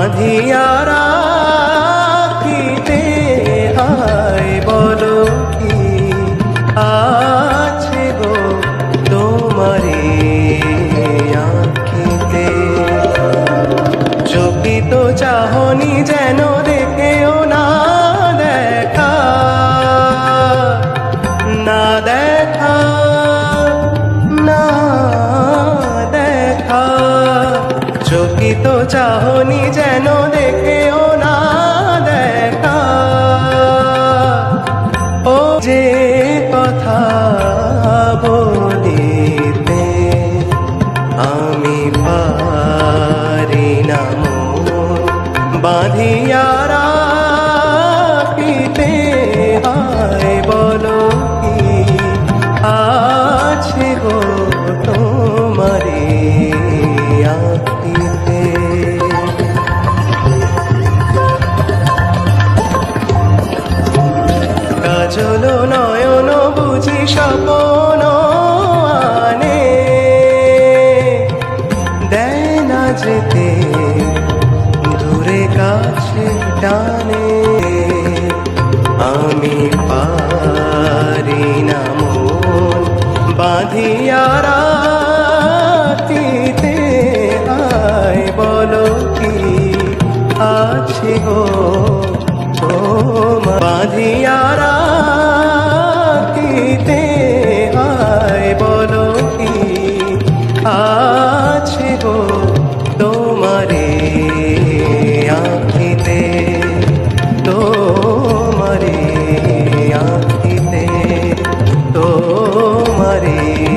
বাঁধিয়া রাখিতে আয় বলো কি আছে গো তোমারে আঁকিতে চকিত চাহনি যেন দেখেও চকিত চাহনি যেন দেখেও না দেখা। ও যে কথা বলিতে আমি পারি না বাঁধিয়া স্বপন আনে। দেয় যেতে দূরে কাছে টানে। আমি পারি না মন বাঁধিয়া বলো কি you.